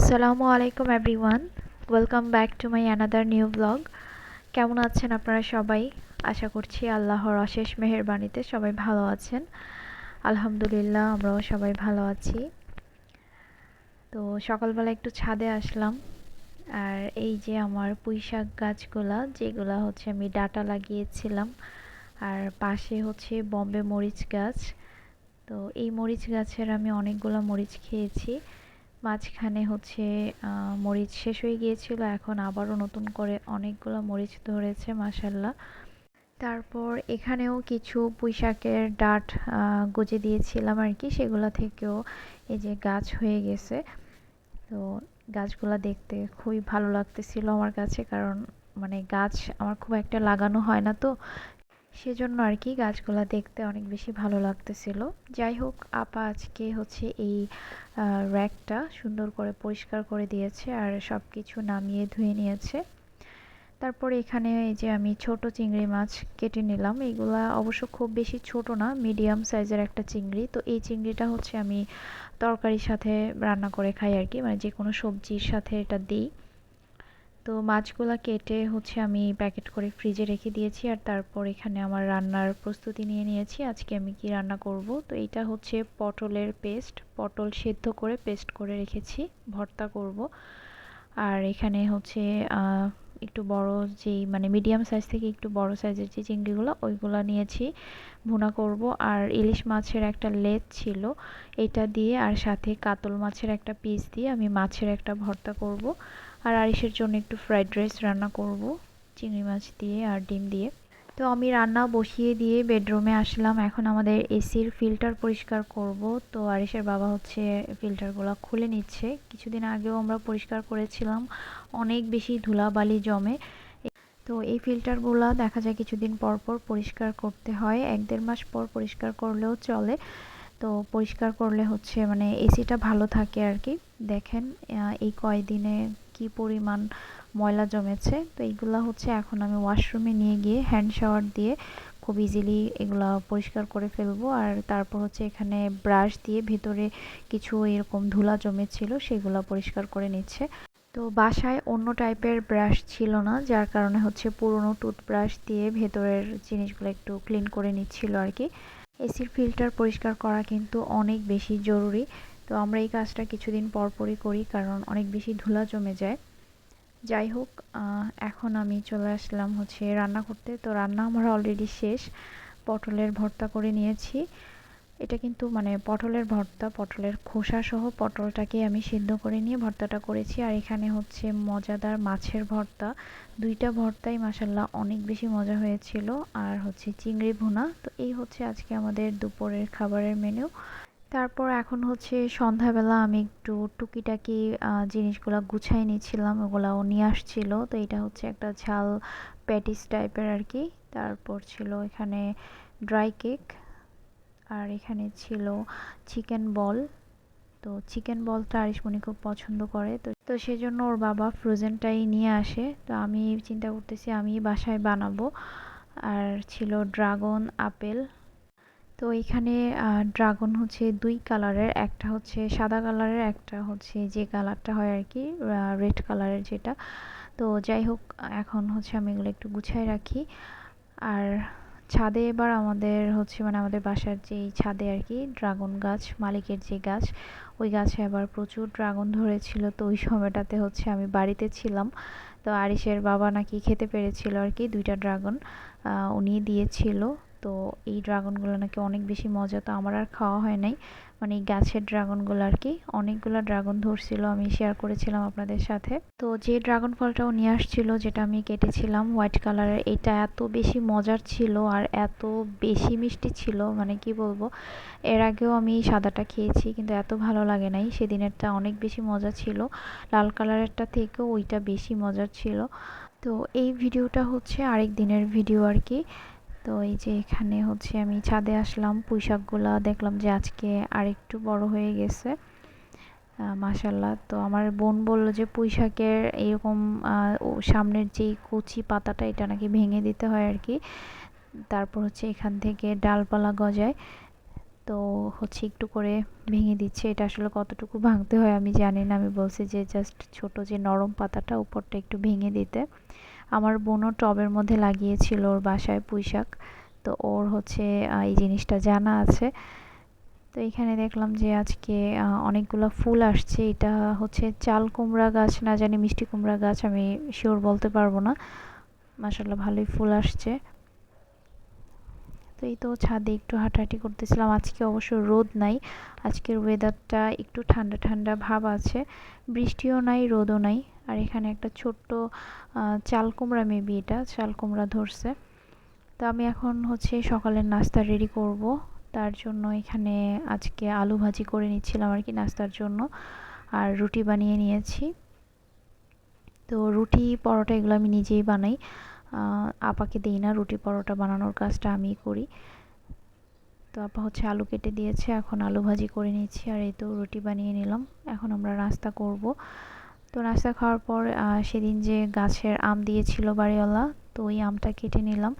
আসসালামু আলাইকুম everyone welcome back to my another new blog কেমন আছেন আপনারা সবাই? আশা করছি আল্লাহর অশেষ মেহেরবানিতে সবাই ভালো আছেন। আলহামদুলিল্লাহ, আমরাও সবাই ভালো আছি। তো সকালবেলা একটু ছাদে আসলাম। আর এই যে আমার পুঁই শাক গাছগুলা, যেগুলা হচ্ছে আমি ডাটা লাগিয়েছিলাম। আর পাশে হচ্ছে বম্বে মরিচ গাছ। তো এই মরিচ গাছের আমি অনেকগুলো মরিচ খেয়েছি। মাঝখানে হচ্ছে মরিচ শেষ হয়ে গিয়েছিল, এখন আবারও নতুন করে অনেকগুলো মরিচ ধরেছে মাসাল্লাহ তারপর এখানেও কিছু পুঁইশাকের ডাট গজে দিয়েছিলাম আর কি, সেগুলো থেকেও এই যে গাছ হয়ে গেছে। তো গাছগুলো দেখতে খুবই ভালো লাগতেছিল আমার কাছে, কারণ মানে গাছ আমার খুব একটা লাগানো হয় না তো সেজন্য আর কি গাছগুলো দেখতে অনেক বেশি ভালো লাগতেছিল। যাই হোক, আপা আজকে হচ্ছে এই র্যাকটা সুন্দর করে পরিষ্কার করে দিয়েছে আর সব কিছু নামিয়ে ধুয়ে নিয়েছে। তারপরে এখানে এই যে আমি ছোট চিংড়ি মাছ কেটে নিলাম। এগুলা অবশ্য খুব বেশি ছোট না মিডিয়াম সাইজের একটা চিংড়ি। তো এই চিংড়িটা হচ্ছে আমি তরকারির সাথে রান্না করে খাই আর কি। মানে যে কোনো সবজির সাথে এটা দিই। তো মাছগুলো কেটে হচ্ছে আমি প্যাকেট করে ফ্রিজে রেখে দিয়েছি আর তারপর এখানে আমার রান্নার প্রস্তুতি নিয়ে নিয়েছি। আজকে আমি কি রান্না করব? তো এটা হচ্ছে পটলের পেস্ট। পটল সেদ্ধ করে পেস্ট করে রেখেছি, ভর্তা করব। আর এখানে হচ্ছে একটু বড় যেই মানে মিডিয়াম সাইজ থেকে একটু বড় সাইজের যে চিংড়িগুলো, ওইগুলো নিয়েছি, ভুনা করব। আর ইলিশ মাছের একটা লেজ ছিল, এটা দিয়ে আর সাথে কাতল মাছের একটা পিস দিয়ে আমি মাছের একটা ভর্তা করব। আর আরিসের জন্য একটু ফ্রাইড রাইস রান্না করব, চিংড়ি মাছ দিয়ে আর ডিম দিয়ে। তো আমি রান্না বসিয়ে দিয়ে বেডরুমে আসলাম। এখন আমাদের এসির ফিল্টার পরিষ্কার করব। তো আরিসের বাবা হচ্ছে ফিল্টারগুলো খুলে নিচ্ছে। কিছুদিন আগেও আমরা পরিষ্কার করেছিলাম। অনেক বেশি ধুলাবালি জমে। তো এই ফিল্টারগুলো দেখা যায় কিছুদিন পর পর পরিষ্কার করতে হয়। এক দেড় মাস পর পরিষ্কার করলেও চলে। তো পরিষ্কার করলে হচ্ছে মানে এসিটা ভালো থাকে আর কি। দেখেন এই কয়দিনে কি পরিমাণ ময়লা জমেছে, তো এইগুলা হচ্ছে এখন আমি ওয়াশরুমে নিয়ে গিয়ে হ্যান্ড শাওয়ার দিয়ে খুব ইজিলি এগুলা পরিষ্কার করে ফেলব। আর তারপর হচ্ছে এখানে ব্রাশ দিয়ে ভেতরে কিছু এরকম ধুলা জমেছিল, সেগুলো পরিষ্কার করে নিচ্ছে। তো বাসায় অন্য টাইপের ব্রাশ ছিল না, যার কারণে হচ্ছে পুরনো টুথব্রাশ দিয়ে ভেতরের জিনিসগুলো একটু ক্লিন করে নিচ্ছিল আর কি। এসির ফিল্টার পরিষ্কার করা কিন্তু অনেক বেশি জরুরি। তো আমরা এই কাজটা কিছুদিন পরপরই করি, কারণ অনেক বেশি ধুলা জমে যায়। যাই হোক এখন আমি চলে আসলাম হচ্ছে রান্না করতে। তো রান্না আমার অলরেডি শেষ। পটলের ভর্তা করে নিয়েছি। এটা কিন্তু মানে পটলের ভর্তা, পটলের খোসা সহ পটলটাকে আমি সিদ্ধ করে নিয়ে ভর্তাটা করেছি। আর এখানে হচ্ছে মজাদার মাছের ভর্তা। দুইটা ভর্তাই মাসাল্লাহ অনেক বেশি মজা হয়েছিল। আর হচ্ছে চিংড়ি ভুনা। তো এই হচ্ছে আজকে আমাদের দুপুরের খাবারের মেনু তারপর এখন হচ্ছে সন্ধ্যাবেলা আমি একটু টুকিটাকি জিনিসগুলো গুছাই নিয়েছিলাম, ওগুলাও নিয়ে আসছিল। তো এটা হচ্ছে একটা ঝাল প্যাটিস টাইপের আর কি। তারপর ছিল এখানে ড্রাই কেক আর এখানে ছিল চিকেন বল। তো চিকেন বলটা আরিশমণি খুব পছন্দ করে। তো তো সেজন্য ওর বাবা ফ্রোজেনটাই নিয়ে আসে। তো আমি চিন্তা করতেছি আমি বাসায় বানাবো। আর ছিল ড্রাগন, আপেল তো এখানে ড্রাগন হচ্ছে দুই কালারের একটা হচ্ছে সাদা কালারের একটা হচ্ছে যে কালারটা হয় আর কি রেড কালারের যেটা। তো যাই হোক, এখন হচ্ছে আমি এগুলো একটু গুছাই রাখি। আর ছাদে এবার আমাদের হচ্ছে মানে আমাদের বাসার যেই ছাদে আর কি ড্রাগন গাছ, মালিকের যে গাছ, ওই গাছে আবার প্রচুর ড্রাগন ধরেছিল। তো ওই সময়টাতে হচ্ছে আমি বাড়িতে ছিলাম। তো আরিসের বাবা নাকি খেতে পেরেছিল আর কি দুইটা ড্রাগন উনি দিয়েছিল। তো এই ড্রাগনগুলো নাকি অনেক বেশি মজা, তো আমার আর খাওয়া হয় নাই। মানে এই গাছের ড্রাগনগুলো আর কি। অনেকগুলো ড্রাগন ধরছিল, আমি শেয়ার করেছিলাম আপনাদের সাথে। তো যে ড্রাগন ফলটাও নিয়ে আসছিল, যেটা আমি কেটেছিলাম হোয়াইট কালারের এটা এত বেশি মজার ছিল আর এত বেশি মিষ্টি ছিল মানে কি বলব, এর আগেও আমি সাদাটা খেয়েছি, কিন্তু এত ভালো লাগে নাই। সেদিনেরটা অনেক বেশি মজা ছিল। লাল কালারেরটা থেকেও ওইটা বেশি মজার ছিল। তো এই ভিডিওটা হচ্ছে আরেক দিনের ভিডিও আর কি। তো এই যে এখানে হচ্ছে আমি ছাদে আসলাম পুঁই শাকগুলা দেখলাম যে আজকে আর একটু বড় হয়ে গেছে। মাসাল্লাহ তো আমার বোন বলল যে পুঁই শাকের এরকম সামনের যেই কচি পাতাটা, এটা নাকি ভেঙে দিতে হয় আর কি। তারপর হচ্ছে এখান থেকে ডালপালা গজায়। তো হচ্ছে একটু করে ভেঙে দিচ্ছে। এটা আসলে কতটুকু ভাঙতে হয় আমি জানি না। আমি বলছি যে জাস্ট ছোট যে নরম পাতাটা, উপরটা একটু ভেঙে দিতে। আমার বোনও টবের মধ্যে লাগিয়েছিল ওর বাসায় পুঁইশাক। তো ওর হচ্ছে এই জিনিসটা জানা আছে। তো এখানে দেখলাম যে আজকে অনেকগুলো ফুল আসছে। এটা হচ্ছে চাল কুমড়া গাছ, না জানি মিষ্টি কুমড়া গাছ, আমি শিওর বলতে পারব না। মাসাল্লাহ ভালোই ফুল আসছে। তো এই তো ছাদে একটু হাঁটাহাঁটি করতেছিলাম। আজকে অবশ্য রোদ নাই। আজকের ওয়েদারটা একটু ঠান্ডা ঠান্ডা ভাব আছে। বৃষ্টিও নাই, রোদও নাই। আর এখানে একটা ছোট্ট চাল কুমড়া মেবি এটা চাল কুমড়া ধরছে। তো আমি এখন হচ্ছে সকালের নাস্তা রেডি করব। তার জন্য এখানে আজকে আলু ভাজি করে নিচ্ছিলাম আর কি নাস্তার জন্য। আর রুটি বানিয়ে নিয়েছি। তো রুটি, পরোটা এগুলো আমি নিজেই বানাই। আপাকে দিই না, রুটি পরোটা বানানোর কাজটা আমি করি। তো আপা হচ্ছে আলু কেটে দিয়েছে, এখন আলু ভাজি করে নিচ্ছি আর এই তো রুটি বানিয়ে নিলাম। এখন আমরা নাস্তা করব। তো নাস্তা খাওয়ার পর সেদিন যে গাছের আম দিয়েছিল বাড়িওয়ালা, তো ওই আমটা কেটে নিলাম।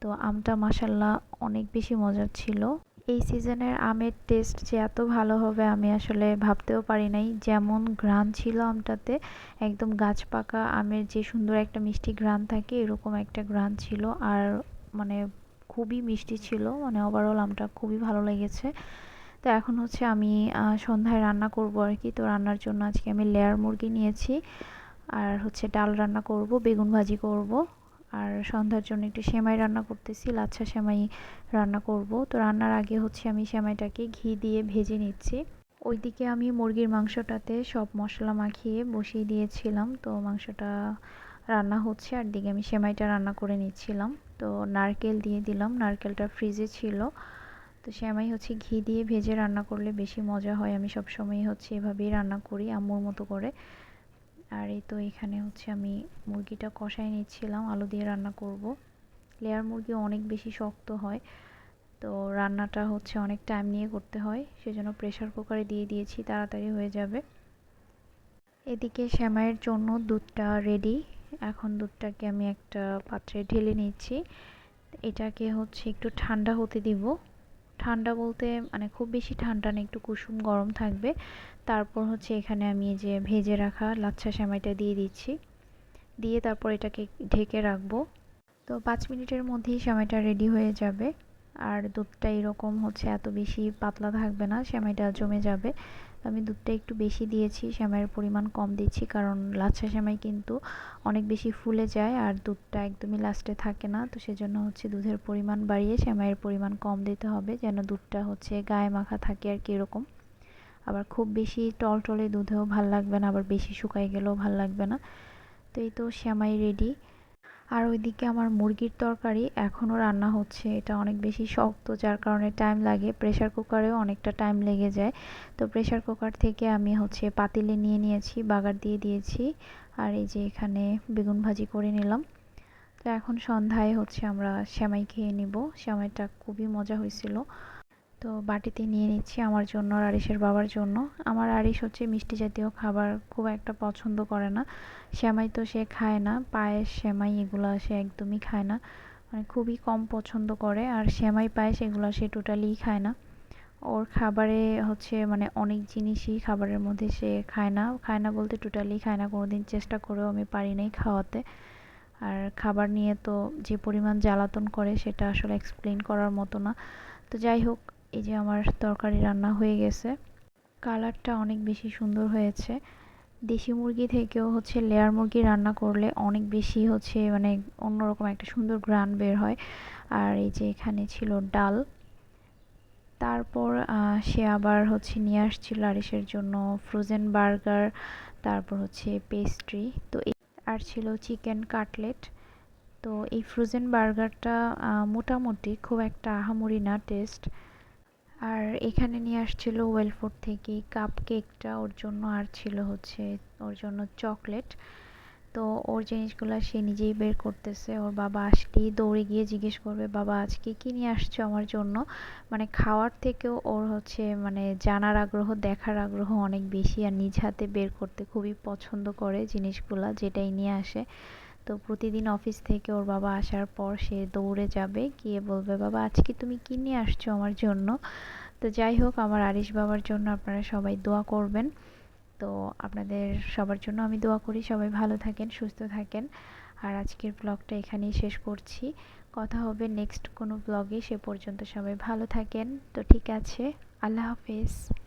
তো আমটা মাসাল্লাহ অনেক বেশি মজার ছিল। এই সিজনের আমের টেস্ট যে এত ভালো হবে আমি আসলে ভাবতেও পারি নাই। যেমন ঘ্রাণ ছিল আমটাতে, একদম গাছ পাকা আমের যে সুন্দর একটা মিষ্টি ঘ্রাণ থাকে, এরকম একটা ঘ্রাণ ছিল। আর মানে খুবই মিষ্টি ছিল মানে ওভারঅল আমটা খুবই ভালো লেগেছে। তো এখন হচ্ছে আমি সন্ধ্যায় রান্না করব আর কি। তো রান্নার জন্য আজকে আমি লেয়ার মুরগি নিয়েছি। আর হচ্ছে ডাল রান্না করব, বেগুন ভাজি করব। আর সন্ধ্যার জন্য একটু সেমাই রান্না করতেছি, লাচ্ছা সেমাই রান্না করব। তো রান্নার আগে হচ্ছে আমি সেমাইটাকে ঘি দিয়ে ভেজে নিচ্ছি। ওইদিকে আমি মুরগির মাংসটাতে সব মশলা মাখিয়ে বসিয়ে দিয়েছিলাম। তো মাংসটা রান্না হচ্ছে, আর দিকে আমি সেমাইটা রান্না করে নিচ্ছিলাম। তো নারকেল দিয়ে দিলাম, নারকেলটা ফ্রিজে ছিল। তো সেমাই হচ্ছে ঘি দিয়ে ভেজে রান্না করলে বেশি মজা হয়। আমি সব সময় হচ্ছে এভাবেই রান্না করি আম্মুর মতো করে। আর এই তো এখানে হচ্ছে আমি মুরগিটা কষাই নিচ্ছিলাম, আলু দিয়ে রান্না করব। লেয়ার মুরগি অনেক বেশি শক্ত হয়, তো রান্নাটা হচ্ছে অনেক টাইম নিয়ে করতে হয়, সেজন্য প্রেশার কুকারে দিয়ে দিয়েছি, তাড়াতাড়ি হয়ে যাবে। এদিকে শ্যামাইয়ের জন্য দুধটা রেডি এখন দুধটাকে আমি একটা পাত্রে ঢেলে নিচ্ছি। এটাকে হচ্ছে একটু ঠান্ডা হতে দিব। ঠান্ডা বলতে মানে খুব বেশি ঠান্ডা না একটু কুসুম গরম থাকবে। তারপর হচ্ছে এখানে আমি যে ভেজে রাখা লাচ্ছা সেমাইটা দিয়ে দিচ্ছি। দিয়ে তারপর এটাকে ঢেকে রাখব। তো পাঁচ মিনিটের মধ্যেই সেমাইটা রেডি হয়ে যাবে। আর দুধটা এরকম হচ্ছে এত বেশি পাতলা থাকবে না, সেমাইটা জমে যাবে। আমি দুধটা একটু বেশি দিয়েছি, সেমাইয়ের পরিমাণ কম দিচ্ছি কারণ লাচ্ছা সেমাই কিন্তু অনেক বেশি ফুলে যায় আর দুধটা একদমই লাস্টে থাকে না। তো সেজন্য হচ্ছে দুধের পরিমাণ বাড়িয়ে সেমাইয়ের পরিমাণ কম দিতে হবে যেন দুধটা হচ্ছে গায়ে মাখা থাকে আর কি এরকম। আবার খুব বেশি টলটলে দুধেও ভালো লাগবে না, আবার বেশি শুকাই গেলেও ভালো লাগবে না। তো এই তো শ্যামাই রেডি আর ওইদিকে আমার মুরগির তরকারি এখনও রান্না হচ্ছে। এটা অনেক বেশি শক্ত, যার কারণে টাইম লাগে। প্রেশার কুকারেও অনেকটা টাইম লেগে যায়। তো প্রেশার কুকার থেকে আমি হচ্ছে পাতিলে নিয়ে নিয়েছি, বাগার দিয়ে দিয়েছি। আর এই যে এখানে বেগুন ভাজি করে নিলাম। তো এখন সন্ধ্যায় হচ্ছে আমরা শ্যামাই খেয়ে নিব। শ্যামাইটা খুবই মজা হয়েছিল। তো বাটিতে নিয়ে নিচ্ছি আমার জন্য আর আরিসের বাবার জন্য। আমার আরিস হচ্ছে মিষ্টি জাতীয় খাবার, খুব একটা পছন্দ করে না। শ্যামাই তো সে খায় না, পায়েস শ্যামাই এগুলো সে একদমই খায় না। মানে খুবই কম পছন্দ করে আর শ্যামাই পায়েস এগুলো সে টোটালি খায় না। ওর খাবারে হচ্ছে মানে অনেক জিনিসই খাবারের মধ্যে সে খায় না। খায় না বলতে টোটালি খায় না কোনো দিন চেষ্টা করেও আমি পারি নাই খাওয়াতে। আর খাবার নিয়ে তো যে পরিমাণ জ্বালাতন করে সেটা আসলে এক্সপ্লেন করার মতো না। তো যাই হোক এই যে আমার তরকারি রান্না হয়ে গেছে। কালারটা অনেক বেশি সুন্দর হয়েছে। দেশি মুরগি থেকেও হচ্ছে লেয়ার মুরগি রান্না করলে অনেক বেশি হচ্ছে মানে অন্যরকম একটা সুন্দর গ্রান বের হয়। আর এই যে এখানে ছিল ডাল। তারপর সে আবার হচ্ছে নিয়ে আসছিল আরিসের জন্য ফ্রোজেন বার্গার তারপর হচ্ছে পেস্ট্রি তো আর ছিল চিকেন কাটলেট তো এই ফ্রোজেন বার্গারটা মোটামুটি খুব একটা আহামরি না টেস্ট আর এখানে নিয়ে আসছিল ওয়েলফোর্ড থেকে কাপ কেকটা ওর জন্য আর ছিল হচ্ছে ওর জন্য চকলেট তো ওর জিনিসগুলো সে নিজেই বের করতেছে। ওর বাবা আসলেই দৌড়ে গিয়ে জিজ্ঞেস করবে, বাবা, আজকে কী নিয়ে আসছো আমার জন্য? মানে খাওয়ার থেকেও ওর হচ্ছে মানে জানার আগ্রহ, দেখার আগ্রহ অনেক বেশি। আর নিজ হাতে বের করতে খুবই পছন্দ করে জিনিসগুলা, যেটাই নিয়ে আসে। তো প্রতিদিন অফিস থেকে ওর বাবা আসার পর সে দৌড়ে যাবে, গিয়ে বলবে, বাবা, আজকে তুমি কী নিয়ে আসছো আমার জন্য? তো যাই হোক, আমার আরিশ বাবার জন্য আপনারা সবাই দোয়া করবেন। তো আপনাদের সবার জন্য আমি দোয়া করি, সবাই ভালো থাকেন, সুস্থ থাকেন। আর আজকের ব্লগটা এখানেই শেষ করছি। কথা হবে নেক্সট কোনো ব্লগে সে পর্যন্ত সবাই ভালো থাকেন। তো ঠিক আছে, আল্লাহ হাফেজ।